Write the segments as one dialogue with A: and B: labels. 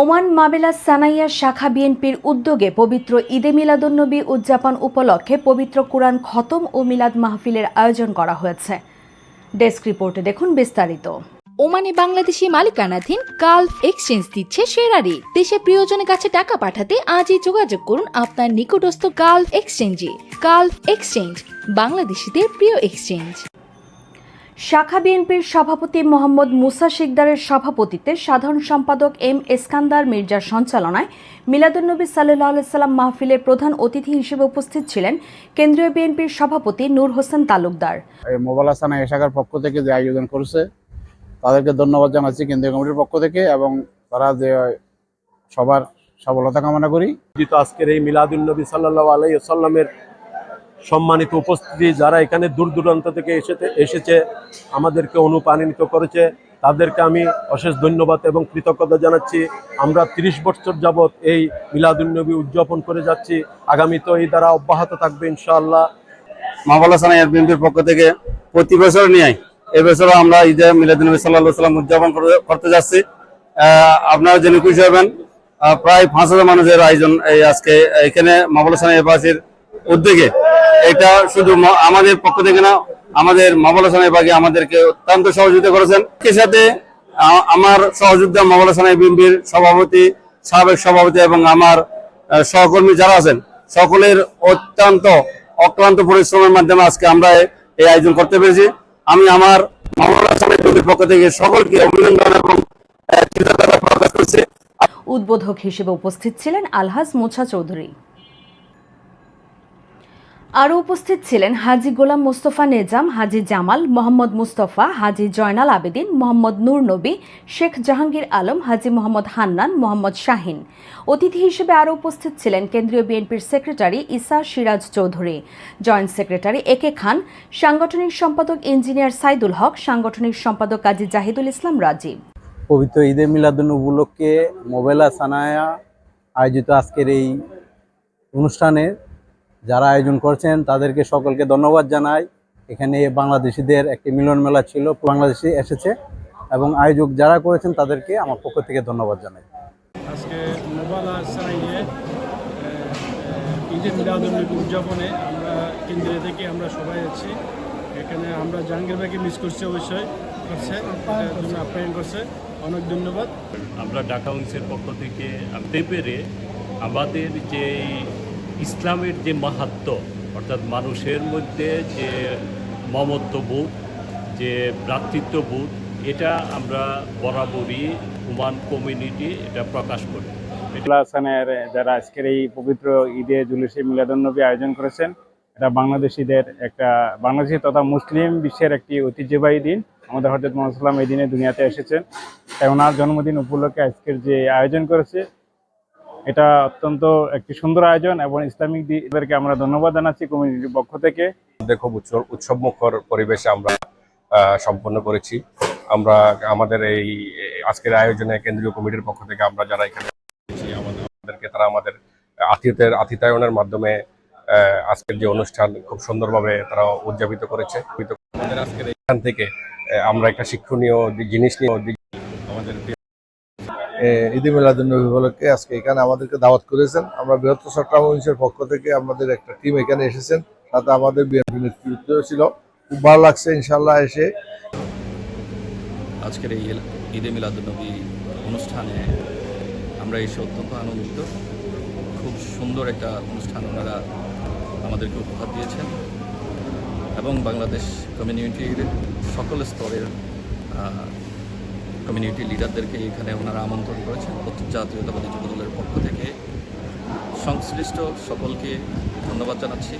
A: Oman মাবেলা সানাইয়া শাখা বিএনপির উদ্যোগে পবিত্র ঈদে মিলাদুন্নবী উদযাপন উপলক্ষে পবিত্র কুরআন খতম ও মিলাদ মাহফিলের আয়োজন করা হয়েছে। ডেস্ক রিপোর্টে দেখুন বিস্তারিত।
B: ওমানে বাংলাদেশি মালিকানাধীন গালফ এক্সচেঞ্জ দিচ্ছে সেরা রেট দেশে প্রিয়জনের কাছে টাকা পাঠাতে আজই যোগাযোগ করুন আপনার নিকটস্থ গালফ এক্সচেঞ্জে। গালফ এক্সচেঞ্জ, বাংলাদেশিদের প্রিয় এক্সচেঞ্জ।
A: শাখা বিএনপির সভাপতি মোহাম্মদ মুসা শিকদারের সভাপতিত্বে সাধারণ সম্পাদক এম এসকান্দার মির্জার সঞ্চালনায় মিলাদুন্নবী সাল্লাহ সাল্লাম মাহফিলের প্রধান অতিথি হিসেবে উপস্থিত ছিলেন কেন্দ্রীয় বিএনপির সভাপতি নূর হোসেন তালুকদার।
C: মোবাইল হাসানা এ শাখার পক্ষ থেকে যে আয়োজন করেছে তাদেরকে ধন্যবাদ জানাচ্ছি কেন্দ্রীয় কমিটির পক্ষ থেকে এবং তারা যে সবার সফলতা কামনা করি।
D: আজকের এই মিলাদুলনবী সাল্লাহ আলাইসাল্লামের সম্মানিত উপস্থিতি যারা এখানে দূর দূরান্ত থেকে এসেছে এসেছে, আমাদেরকে অনুপ্রাণিত করেছে, তাদেরকে আমি অশেষ ধন্যবাদ এবং কৃতজ্ঞতা জানাচ্ছি। আমরা ৩০ বছর যাবৎ এই মিলাদুলনবী উদযাপন করে যাচ্ছি। আগামীতেও এই দ্বারা অব্যাহত থাকবে ইনশাআল্লাহ।
C: মোবাইল হাসানা বিএনপির পক্ষ থেকে প্রতি বছর নিয়ে এবছরও আমরা ঈদে মিলাদুন্নবী সাল্লাহ সাল্লাম উদযাপন করতে যাচ্ছি। আপনারা জেনে খুশি হবেন প্রায় পাঁচ হাজার মানুষের আয়োজন এই আজকে এখানে মাহবুল হাসান এবাসীর উদ্যোগে। এটা শুধু আমাদের পক্ষ থেকে না, আমাদের মাহবুল হাসান এবাগে আমাদেরকে অত্যন্ত সহযোগিতা করেছেন। এর সাথে আমার সহযোগিতা মাহবুল হাসান বিএনপির সভাপতি, সাবেক সভাপতি এবং আমার সহকর্মী যারা আছেন, সকলের অত্যন্ত অক্লান্ত পরিশ্রমের মাধ্যমে আজকে আমরা এই আয়োজন করতে পেরেছি। আমি আমার মাহবুল হাসান বিএনপির পক্ষ থেকে সকলকে অভিনন্দন এবং কৃতজ্ঞতা প্রকাশ করছি।
A: উদ্বোধক হিসেবে উপস্থিত ছিলেন আলহাজ মুছা চৌধুরী। আরও উপস্থিত ছিলেন হাজি গোলাম মোস্তফা নেজাম, হাজি জামাল, মোহাম্মদ মুস্তফা, হাজি জয়নাল আবেদিন, মোহাম্মদ নূর নবী, শেখ জাহাঙ্গীর আলম, হাজি মোহাম্মদ হান্নান, মোহাম্মদ শাহিন। অতিথি হিসেবে আরও উপস্থিত ছিলেন কেন্দ্রীয় বিএনপির secretary Isa Siraj Chowdhury, joint secretary A K Khan, সাংগঠনিক সম্পাদক ইঞ্জিনিয়ার সাইদুল হক, সাংগঠনিক সম্পাদক কাজী জাহিদুল ইসলাম রাজীব
E: পবিত্র ঈদে মিলাদুন উপলক্ষে মোবাইলা সানায়া আয়োজিত আজকের এই অনুষ্ঠানে যারা আয়োজন করছেন তাদেরকে সকলকে ধন্যবাদ জানাই। এখানে বাংলাদেশিদের একটি মিলন মেলা ছিল বাংলাদেশি এসেছে এবং আয়োজক যারা করেছেন তাদেরকে আমার পক্ষ থেকে ধন্যবাদ জানাই।
F: আজকে সারাইয়ে মিলাদুল্নবী উদযাপনে আমরা কেন্দ্রে থেকে আমরা সবাই আছি। এখানে আমরা জাহাঙ্গীর ভাইকে মিস করছি অবশ্যই। করছে জন্য আপ্যায়ন করছে। অনেক ধন্যবাদ।
G: আমরা ঢাকা উইংসের পক্ষ থেকে আনতে পেরে আমাদের যে ইসলামের যে মাহাত্ম, অর্থাৎ মানুষের মধ্যে যে মমত্ববোধ, যে ভ্রাতৃত্ববোধ, এটা আমরা বরাবরই হুমান কমিউনিটি এটা প্রকাশ করি।
H: হাসানের, যারা আজকের এই পবিত্র ঈদে জুলুসে মিলাদুন্নবী আয়োজন করেছেন, এটা বাংলাদেশিদের একটা, বাংলাদেশি তথা মুসলিম বিশ্বের একটি ঐতিহ্যবাহী দিন। আমাদের হজরত মোহাম্মদ এই দিনে দুনিয়াতে এসেছেন। তাই ওনার জন্মদিন উপলক্ষে আজকের যে আয়োজন করেছে এটা অত্যন্ত একটি সুন্দর আয়োজন এবং ইসলামিক দিকদেরকে আমরা ধন্যবাদ জানাচ্ছি কমিউনিটির পক্ষ থেকে।
I: উৎসব উৎসবমুখর পরিবেশে আমরা সম্পন্ন করেছি। আমরা আমাদের এই, আজকের আয়োজনে কেন্দ্রীয় কমিটির পক্ষ থেকে আমরা যারা এখানে আমাদেরকে তারা আমাদের আতিথ্যের আতিথ্যায়নের মাধ্যমে আজকের যে অনুষ্ঠান খুব সুন্দরভাবে তারা উদযাপিত করেছে। আমাদের আজকের এখান থেকে আমরা একটা শিক্ষণীয় জিনিস নিয়ে আমাদের
J: ঈদে মিলাদুন্নবী উপলক্ষে আজকে এখানে আমাদেরকে দাওয়াত করেছেন। আমরা বৃহত্তর চট্টগ্রাম উইংসের পক্ষ থেকে আমাদের একটা টিম এখানে এসেছেন। সাথে আমাদের বিএনপি নেতৃত্ব ছিল। খুব ভালো লাগছে ইনশাল্লাহ এসে।
K: আজকের এই ঈদে মিলাদুন্নবী অনুষ্ঠানে আমরা এসে অত্যন্ত আনন্দিত। খুব সুন্দর একটা অনুষ্ঠান ওনারা আমাদেরকে উপহার দিয়েছেন। এবং বাংলাদেশ কমিউনিটির সকল স্তরের কমিউনিটি লিডারদেরকে এখানে ওনারা আমন্ত্রণ করেছেন জাতীয়তাবাদী যুবদলের পক্ষ থেকে। সংশ্লিষ্ট সকলকে ধন্যবাদ জানাচ্ছি।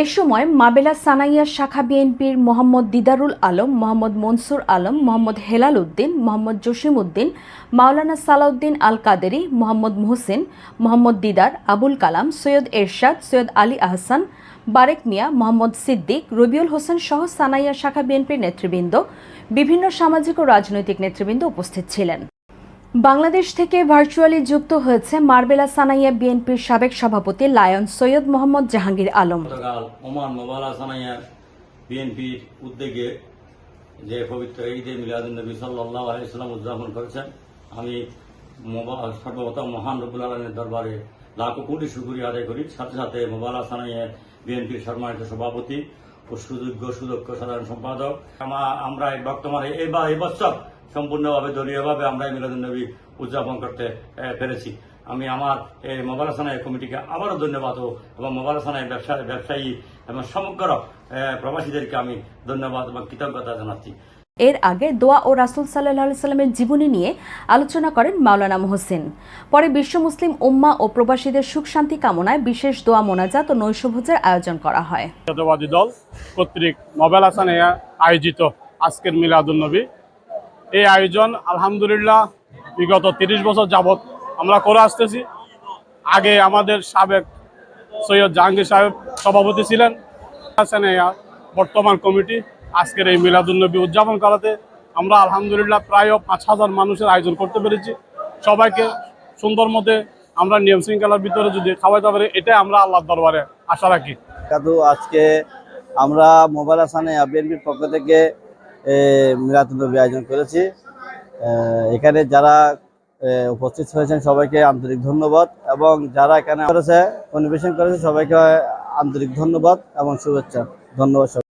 A: এ সময় মাবেলা সানাইয়া শাখা বিএনপির মোহাম্মদ দিদারুল আলম, মোহাম্মদ মনসুর আলম, মোহাম্মদ হেলাল উদ্দিন, মোহাম্মদ জসিম উদ্দিন, মাওলানা সালাউদ্দিন আল কাদেরি মোহাম্মদ মুহসিন, মোহাম্মদ দিদার আবুল কালাম, সৈয়দ এরশাদ, সৈয়দ আলী আহসান বারেক মিয়া, মোহাম্মদ সিদ্দিক, রবিউল হোসেন সহ সানাইয়া শাখা বিএনপির নেতৃবৃন্দ, বিভিন্ন সামাজিক ও রাজনৈতিক নেতৃবৃন্দ উপস্থিত ছিলেন। বাংলাদেশ থেকে ভার্চুয়ালি যুক্ত হয়েছে মার্বেলা সানাইয়া বিএনপির সাবেক সভাপতি lion Syed Mohammad Jahangir Alam.
L: Oman Mabela সানাইয়ার বিএনপির উদ্যোগে যে পবিত্র ঈদে মিলাদুলনবী সাল্লাহ আলাইসাল্লাম উদযাপন করেছেন, আমি সর্বপ্রথম মহান রবুল আলমের দরবারে লাখো কোটি শুকুরিয়া আদায় করি। সাথে সাথে মোবাইল সানাইয়ের বিএনপির সম্মানিত সভাপতি ও সুযোগ্য সুদক্ষ সাধারণ সম্পাদক। আমা- আমরা বর্তমানে এবার এবছর সম্পূর্ণভাবে দলীয়ভাবে আমরা এই মিলাদুন্নবী উদযাপন করতে পেরেছি। আমি আমার এই মোবাইল সানায় কমিটিকে আবারও ধন্যবাদ এবং মোবাইল সানায় ব্যবসা, ব্যবসায়ী এবং সমগ্র প্রবাসীদেরকে আমি ধন্যবাদ এবং কৃতজ্ঞতা জানাচ্ছি।
A: এর আগে দোয়া ও রাসুল সাল্লাহ সাল্লামের জীবনী নিয়ে আলোচনা করেন মাওলানা মোহসিন। পরে বিশ্ব মুসলিম উম্মা ও প্রবাসীদের সুখ শান্তি কামনায় বিশেষ দোয়া, মোনাজাত ও নৈশভোজের আয়োজন করা হয়।
F: জাতীয়বাদী দল কর্তৃক নোবেল হাসানিয়া আয়োজিত আজকের মিলাদুন্নবী এই আয়োজন আলহামদুলিল্লাহ বিগত তিরিশ বছর যাবৎ আমরা করে আসতেছি। আগে আমাদের সাবেক সৈয়দ জাহাঙ্গীর সাহেব সভাপতি ছিলেন। বর্তমান কমিটি আজকের এই মিলাদুন্নবী উদযাপন করাতে আমরা আলহামদুলিল্লাহ প্রায় পাঁচ হাজার মানুষের আয়োজন করতে পেরেছি। সবাইকে সুন্দর মতে আমরা নিয়ম শৃঙ্খলার ভিতরে যদি খাওয়াইতে পারি, এটাই আমরা আল্লাহর দরবারে আশা রাখি।
E: কাদু আজকে আমরা মোবাইল আসানে বিএনপির পক্ষ থেকে মিলাদুলনবী আয়োজন করেছি। এখানে যারা উপস্থিত হয়েছেন সবাইকে আন্তরিক ধন্যবাদ এবং যারা এখানে করেছে, পরিবেশন করেছে, সবাইকে আন্তরিক ধন্যবাদ এবং শুভেচ্ছা। ধন্যবাদ।